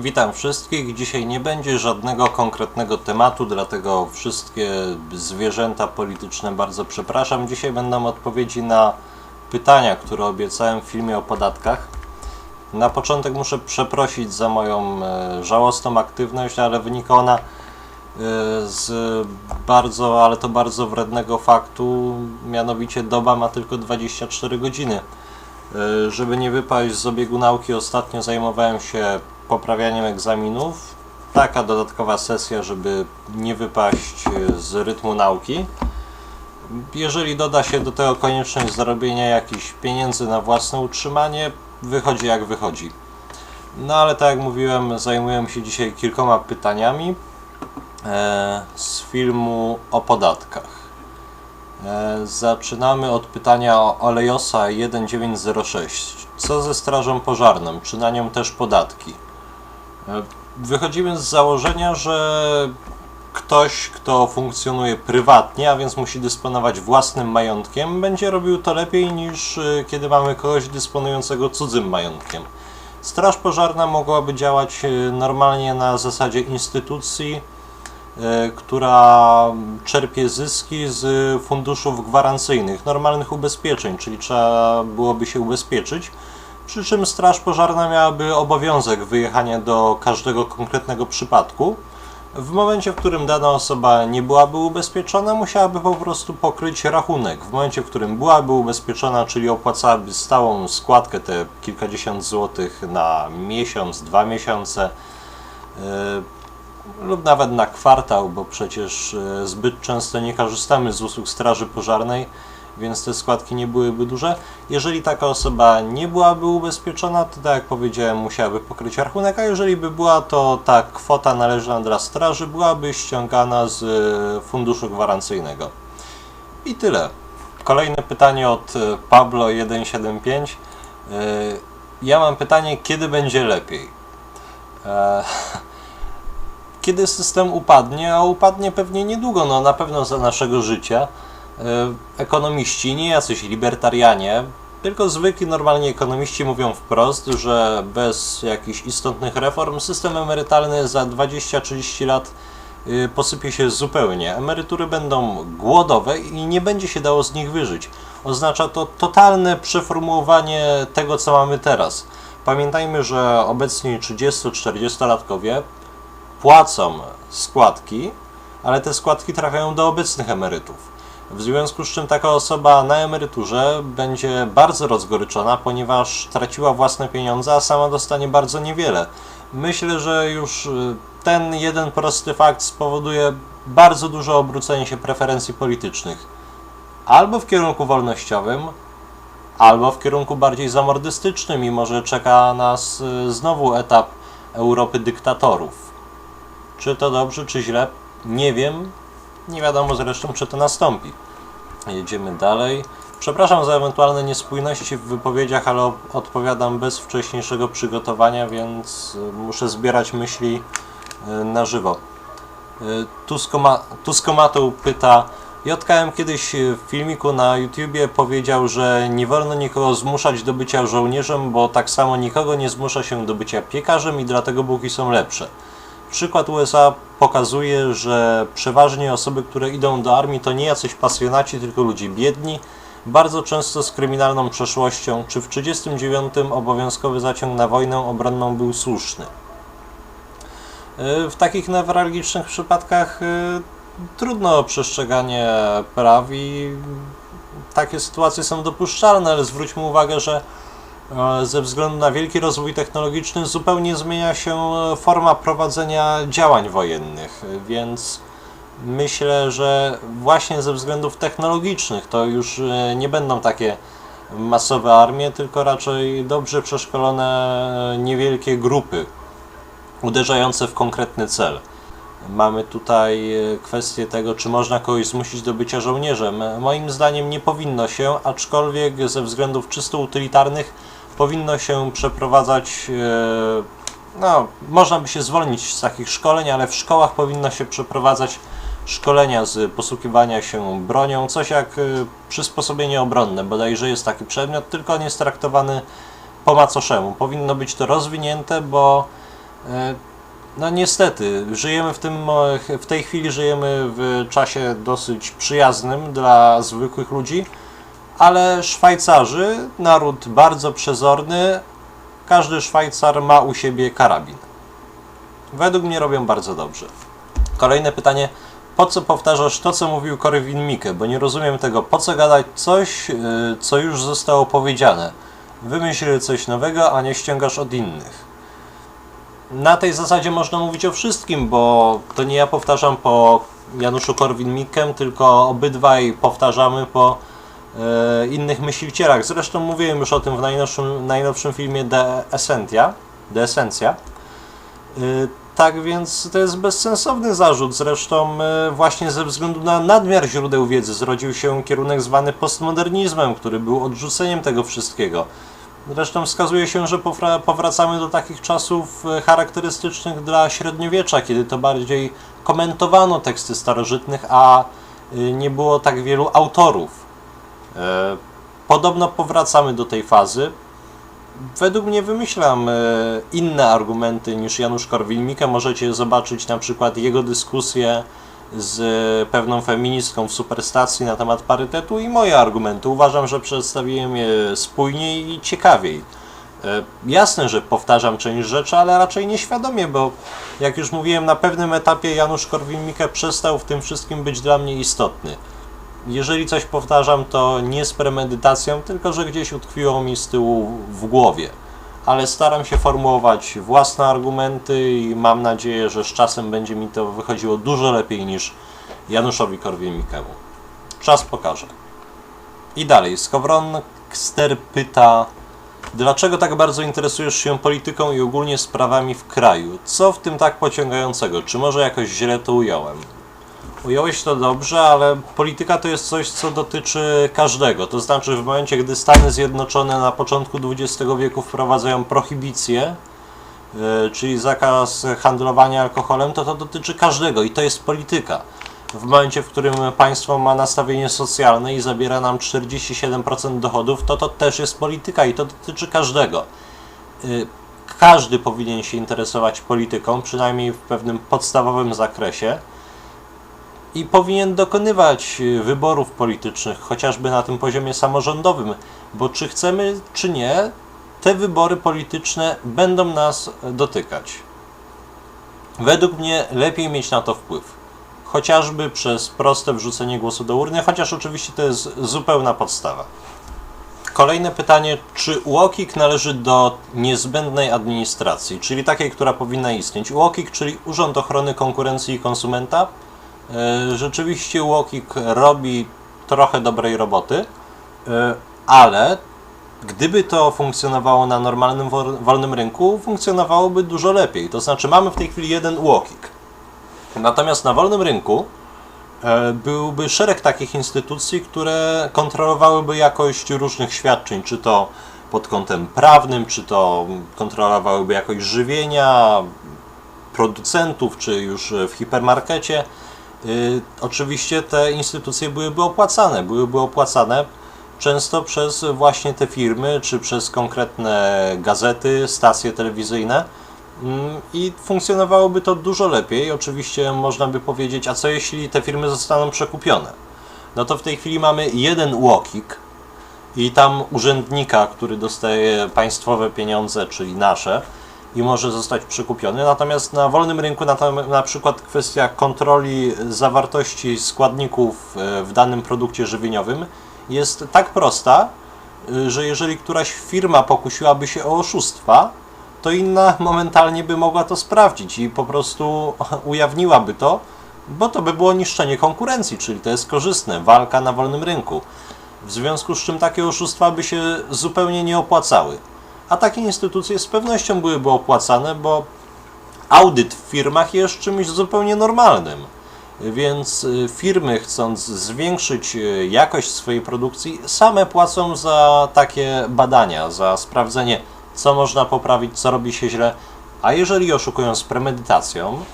Witam wszystkich. Dzisiaj nie będzie żadnego konkretnego tematu, dlatego wszystkie zwierzęta polityczne bardzo przepraszam. Dzisiaj będą odpowiedzi na pytania, które obiecałem w filmie o podatkach. Na początek muszę przeprosić za moją e, żałosną aktywność, ale wynika ona e, z bardzo, ale to bardzo wrednego faktu, mianowicie doba ma tylko 24 godziny. E, Żeby nie wypaść z obiegu nauki, ostatnio zajmowałem się poprawianiem egzaminów. Taka dodatkowa sesja, żeby nie wypaść z rytmu nauki. Jeżeli doda się do tego konieczność zarobienia jakichś pieniędzy na własne utrzymanie, wychodzi jak wychodzi. No ale tak jak mówiłem, zajmuję się dzisiaj kilkoma pytaniami e, z filmu o podatkach. E, Zaczynamy od pytania o Olejosa 1906. Co ze strażą pożarną? Czy na nią też podatki? Wychodzimy z założenia, że ktoś, kto funkcjonuje prywatnie, a więc musi dysponować własnym majątkiem, będzie robił to lepiej niż e, kiedy mamy kogoś dysponującego cudzym majątkiem. Straż pożarna mogłaby działać e, normalnie na zasadzie instytucji, e, która czerpie zyski z funduszów gwarancyjnych, normalnych ubezpieczeń, czyli trzeba byłoby się ubezpieczyć. Przy czym Straż Pożarna miałaby obowiązek wyjechania do każdego konkretnego przypadku. W momencie, w którym dana osoba nie byłaby ubezpieczona, musiałaby po prostu pokryć rachunek. W momencie, w którym byłaby ubezpieczona, czyli opłacałaby stałą składkę, te kilkadziesiąt złotych na miesiąc, dwa miesiące, yy, lub nawet na kwartał, bo przecież e, zbyt często nie korzystamy z usług Straży Pożarnej, więc te składki nie byłyby duże. Jeżeli taka osoba nie byłaby ubezpieczona, to tak jak powiedziałem, musiałaby pokryć rachunek, a jeżeli by była, to ta kwota należna dla straży byłaby ściągana z e, funduszu gwarancyjnego. I tyle. Kolejne pytanie od e, Pablo175. E, Ja mam pytanie, kiedy będzie lepiej? Kiedy system upadnie, a upadnie pewnie niedługo, no na pewno za naszego życia, ekonomiści, nie jacyś libertarianie, tylko zwykli, normalni ekonomiści mówią wprost, że bez jakichś istotnych reform system emerytalny za 20-30 lat y, posypie się zupełnie. Emerytury będą głodowe i nie będzie się dało z nich wyżyć. Oznacza to totalne przeformułowanie tego, co mamy teraz. Pamiętajmy, że obecni 30-40-latkowie płacą składki, ale te składki trafiają do obecnych emerytów. W związku z czym taka osoba na emeryturze będzie bardzo rozgoryczona, ponieważ traciła własne pieniądze, a sama dostanie bardzo niewiele. Myślę, że już y, ten jeden prosty fakt spowoduje bardzo duże obrócenie się preferencji politycznych. Albo w kierunku wolnościowym, albo w kierunku bardziej zamordystycznym i może czeka nas y, znowu etap Europy dyktatorów. Czy to dobrze, czy źle? Nie wiem. Nie wiadomo zresztą, czy to nastąpi. Jedziemy dalej. Przepraszam za ewentualne niespójności w wypowiedziach, ale odpowiadam bez wcześniejszego przygotowania, więc y, muszę zbierać myśli y, na żywo. Y, Tuskoma, Tuskomatą pyta JKM kiedyś w filmiku na YouTubie powiedział, że nie wolno nikogo zmuszać do bycia żołnierzem, bo tak samo nikogo nie zmusza się do bycia piekarzem i dlatego bułki są lepsze. Przykład USA pokazuje, że przeważnie osoby, które idą do armii, to nie jacyś pasjonaci, tylko ludzie biedni, bardzo często z kryminalną przeszłością. Czy w 1939 obowiązkowy zaciąg na wojnę obronną był słuszny? W takich newralgicznych przypadkach y, trudno o przestrzeganie praw i takie sytuacje są dopuszczalne, ale zwróćmy uwagę, że ze względu na wielki rozwój technologiczny zupełnie zmienia się e, forma prowadzenia działań wojennych, więc myślę, że właśnie ze względów technologicznych to już e, nie będą takie masowe armie, tylko raczej dobrze przeszkolone e, niewielkie grupy uderzające w konkretny cel. Mamy tutaj kwestię tego, czy można kogoś zmusić do bycia żołnierzem. Moim zdaniem nie powinno się, aczkolwiek ze względów czysto utylitarnych powinno się przeprowadzać. e, No, można by się zwolnić z takich szkoleń, ale w szkołach powinno się przeprowadzać szkolenia z posługiwania się bronią, coś jak e, przysposobienie obronne. Bodajże jest taki przedmiot, tylko on jest traktowany po macoszemu. Powinno być to rozwinięte, bo E, No niestety, żyjemy w, tym, w tej chwili żyjemy w czasie dosyć przyjaznym dla zwykłych ludzi, ale Szwajcarzy, naród bardzo przezorny, każdy Szwajcar ma u siebie karabin. Według mnie robią bardzo dobrze. Kolejne pytanie. Po co powtarzasz to, co mówił Korwin Mikke? Bo nie rozumiem tego. Po co gadać coś, yy, co już zostało powiedziane? Wymyśl coś nowego, a nie ściągasz od innych. Na tej zasadzie można mówić o wszystkim, bo to nie ja powtarzam po Januszu Korwin-Mikkem, tylko obydwaj powtarzamy po innych myślicielach. Zresztą mówiłem już o tym w najnowszym, najnowszym filmie De Essentia. De Essencja. Y, Tak więc to jest bezsensowny zarzut. Zresztą y, właśnie ze względu na nadmiar źródeł wiedzy zrodził się kierunek zwany postmodernizmem, który był odrzuceniem tego wszystkiego. Zresztą wskazuje się, że powra- powracamy do takich czasów charakterystycznych dla średniowiecza, kiedy to bardziej komentowano teksty starożytnych, a nie było tak wielu autorów. E, Podobno powracamy do tej fazy. Według mnie wymyślam e, inne argumenty niż Janusz Korwin-Mikke. Możecie zobaczyć na przykład jego dyskusję z pewną feministką w Superstacji na temat parytetu i moje argumenty. Uważam, że przedstawiłem je spójniej i ciekawiej. E, Jasne, że powtarzam część rzeczy, ale raczej nieświadomie, bo jak już mówiłem, na pewnym etapie Janusz Korwin-Mikke przestał w tym wszystkim być dla mnie istotny. Jeżeli coś powtarzam, to nie z premedytacją, tylko że gdzieś utkwiło mi z tyłu w głowie. Ale staram się formułować własne argumenty i mam nadzieję, że z czasem będzie mi to wychodziło dużo lepiej niż Januszowi Korwin-Mikkemu. Czas pokaże. I dalej, Skowronkster pyta, dlaczego tak bardzo interesujesz się polityką i ogólnie sprawami w kraju? Co w tym tak pociągającego? Czy może jakoś źle to ująłem? Ująłeś to dobrze, ale polityka to jest coś, co dotyczy każdego. To znaczy, w momencie, gdy Stany Zjednoczone na początku XX wieku wprowadzają prohibicję, yy, czyli zakaz handlowania alkoholem, to to dotyczy każdego i to jest polityka. W momencie, w którym państwo ma nastawienie socjalne i zabiera nam 47% dochodów, to to też jest polityka i to dotyczy każdego. Yy, Każdy powinien się interesować polityką, przynajmniej w pewnym podstawowym zakresie i powinien dokonywać y, wyborów politycznych, chociażby na tym poziomie samorządowym, bo czy chcemy, czy nie, te wybory polityczne będą nas dotykać. Według mnie lepiej mieć na to wpływ, chociażby przez proste wrzucenie głosu do urny, chociaż oczywiście to jest zupełna podstawa. Kolejne pytanie, czy UOKiK należy do niezbędnej administracji, czyli takiej, która powinna istnieć? UOKiK, czyli Urząd Ochrony Konkurencji i Konsumenta, E, Rzeczywiście Łokik robi trochę dobrej roboty, e, ale gdyby to funkcjonowało na normalnym wolnym rynku, funkcjonowałoby dużo lepiej. To znaczy mamy w tej chwili jeden Łokik. Natomiast na wolnym rynku e, byłby szereg takich instytucji, które kontrolowałyby jakość różnych świadczeń, czy to pod kątem prawnym, czy to kontrolowałyby jakość żywienia, producentów, czy już w hipermarkecie. Y, oczywiście te instytucje byłyby opłacane. Byłyby opłacane często przez właśnie te firmy, czy przez konkretne gazety, stacje telewizyjne. Mm, I funkcjonowałoby to dużo lepiej. Oczywiście można by powiedzieć, a co jeśli te firmy zostaną przekupione? No to w tej chwili mamy jeden UOKiK i tam urzędnika, który dostaje państwowe pieniądze, czyli nasze, i może zostać przekupiony. Natomiast na wolnym rynku na, na przykład kwestia kontroli zawartości składników e, w danym produkcie żywieniowym jest tak prosta, y, że jeżeli któraś firma pokusiłaby się o oszustwa, to inna momentalnie by mogła to sprawdzić i po prostu ujawniłaby to, bo to by było niszczenie konkurencji, czyli to jest korzystne, walka na wolnym rynku. W związku z czym takie oszustwa by się zupełnie nie opłacały. A takie instytucje z pewnością byłyby opłacane, bo audyt w firmach jest czymś zupełnie normalnym. Więc y, firmy, chcąc zwiększyć y, jakość swojej produkcji, same płacą za takie badania, za sprawdzenie, co można poprawić, co robi się źle. A jeżeli oszukują z premedytacją,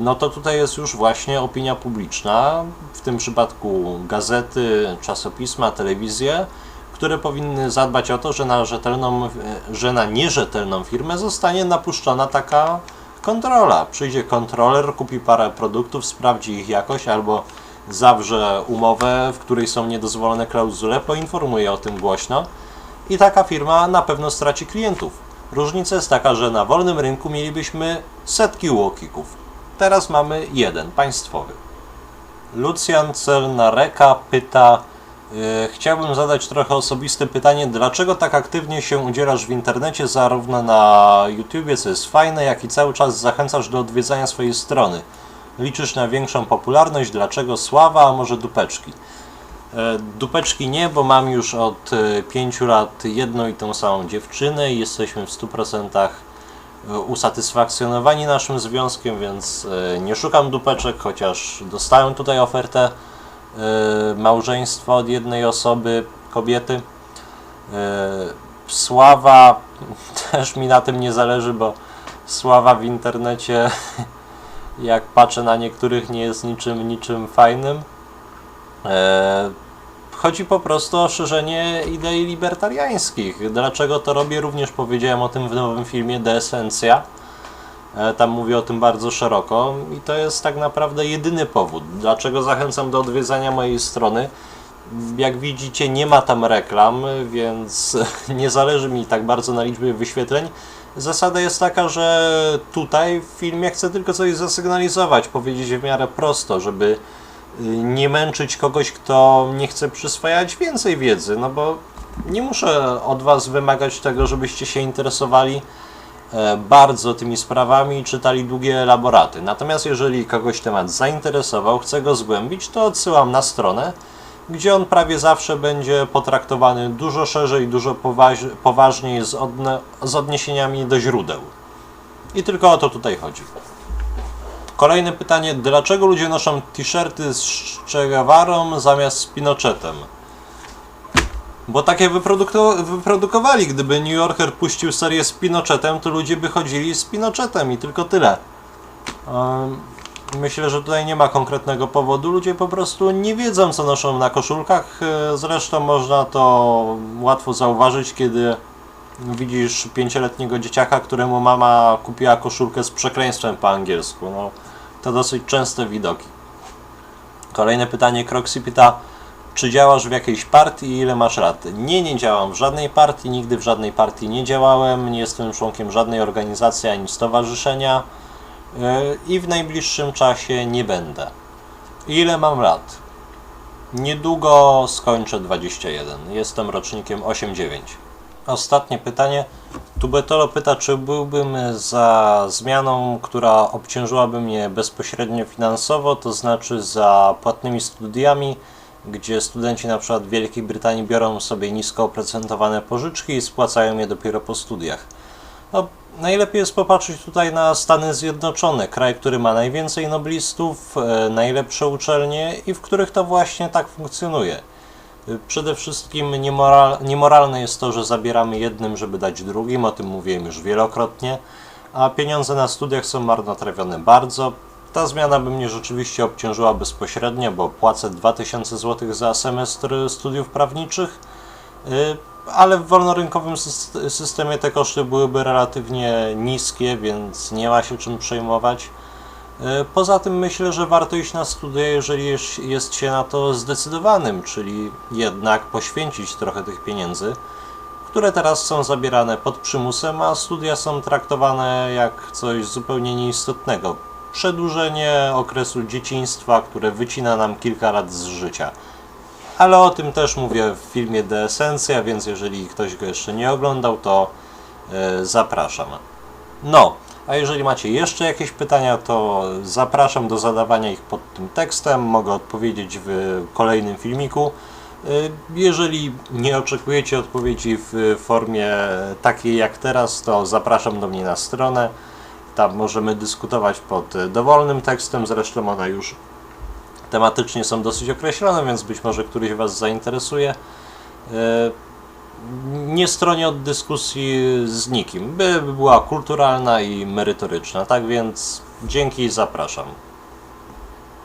no to tutaj jest już właśnie opinia publiczna, w tym przypadku gazety, czasopisma, telewizje, które powinny zadbać o to, że na, rzetelną, e, że na nierzetelną firmę zostanie napuszczona taka kontrola. Przyjdzie kontroler, kupi parę produktów, sprawdzi ich jakość albo zawrze umowę, w której są niedozwolone klauzule, poinformuje o tym głośno i taka firma na pewno straci klientów. Różnica jest taka, że na wolnym rynku mielibyśmy setki łokików. Teraz mamy jeden, państwowy. Lucjan Celnareka pyta, chciałbym zadać trochę osobiste pytanie, dlaczego tak aktywnie się udzielasz w internecie, zarówno na YouTubie, co jest fajne, jak i cały czas zachęcasz do odwiedzania swojej strony. Liczysz na większą popularność, dlaczego sława, a może dupeczki? E, Dupeczki nie, bo mam już od 5 lat jedną i tą samą dziewczynę i jesteśmy w 100% e, usatysfakcjonowani naszym związkiem, więc e, nie szukam dupeczek, chociaż dostałem tutaj ofertę e, małżeństwa od jednej osoby, kobiety. E, Sława też mi na tym nie zależy, bo sława w internecie, jak patrzę na niektórych, nie jest niczym, niczym fajnym. E, Chodzi po prostu o szerzenie idei libertariańskich. Dlaczego to robię? Również powiedziałem o tym w nowym filmie De Essencja. E, Tam mówię o tym bardzo szeroko i to jest tak naprawdę jedyny powód. Dlaczego zachęcam do odwiedzania mojej strony? Jak widzicie, nie ma tam reklam, więc nie zależy mi tak bardzo na liczbie wyświetleń. Zasada jest taka, że tutaj w filmie chcę tylko coś zasygnalizować, powiedzieć w miarę prosto, żeby y, nie męczyć kogoś, kto nie chce przyswajać więcej wiedzy, no bo nie muszę od Was wymagać tego, żebyście się interesowali e, bardzo tymi sprawami i czytali długie elaboraty. Natomiast jeżeli kogoś temat zainteresował, chce go zgłębić, to odsyłam na stronę, gdzie on prawie zawsze będzie potraktowany dużo szerzej, dużo poważ- poważniej z, odne- z odniesieniami do źródeł. I tylko o to tutaj chodzi. Kolejne pytanie, dlaczego ludzie noszą t-shirty z Che zamiast z Pinochetem? Bo takie wyprodukto- wyprodukowali. Gdyby New Yorker puścił serię z Pinochetem, to ludzie by chodzili z Pinochetem i tylko tyle. Em, Myślę, że tutaj nie ma konkretnego powodu. Ludzie po prostu nie wiedzą, co noszą na koszulkach. E, Zresztą można to łatwo zauważyć, kiedy widzisz pięcioletniego dzieciaka, któremu mama kupiła koszulkę z przekleństwem po angielsku. No, to dosyć częste widoki. Kolejne pytanie. Croxy pyta, czy działasz w jakiejś partii i ile masz lat? Nie, nie działam w żadnej partii, nigdy w żadnej partii nie działałem, nie jestem członkiem żadnej organizacji ani stowarzyszenia yy, i w najbliższym czasie nie będę. Ile mam lat? Niedługo skończę 21. Jestem rocznikiem 8-9. Ostatnie pytanie. Tubetolo pyta, czy byłbym za zmianą, która obciążyłaby mnie bezpośrednio finansowo, to znaczy za płatnymi studiami, gdzie studenci na przykład w Wielkiej Brytanii biorą sobie nisko oprocentowane pożyczki i spłacają je dopiero po studiach. No, najlepiej jest popatrzeć tutaj na Stany Zjednoczone, kraj, który ma najwięcej noblistów, e, najlepsze uczelnie i w których to właśnie tak funkcjonuje. Y, Przede wszystkim niemoral, niemoralne jest to, że zabieramy jednym, żeby dać drugim, o tym mówiłem już wielokrotnie, a pieniądze na studiach są marnotrawione bardzo. Ta zmiana by mnie rzeczywiście obciążyła bezpośrednio, bo płacę 2000 zł za semestr studiów prawniczych, y, ale w wolnorynkowym syst- systemie te koszty byłyby relatywnie niskie, więc nie ma się czym przejmować. E, Poza tym myślę, że warto iść na studia, jeżeli jest się na to zdecydowanym, czyli jednak poświęcić trochę tych pieniędzy, które teraz są zabierane pod przymusem, a studia są traktowane jak coś zupełnie nieistotnego. Przedłużenie okresu dzieciństwa, które wycina nam kilka lat z życia. Ale o tym też mówię w filmie De Essencja, więc jeżeli ktoś go jeszcze nie oglądał, to e, zapraszam. No, a jeżeli macie jeszcze jakieś pytania, to zapraszam do zadawania ich pod tym tekstem. Mogę odpowiedzieć w kolejnym filmiku. Y, Jeżeli nie oczekujecie odpowiedzi w formie takiej jak teraz, to zapraszam do mnie na stronę. Tam możemy dyskutować pod dowolnym tekstem. Zresztą one już tematycznie są dosyć określone, więc być może któryś Was zainteresuje. Y, nie stronię od dyskusji z nikim, by była kulturalna i merytoryczna. Tak więc dzięki i zapraszam.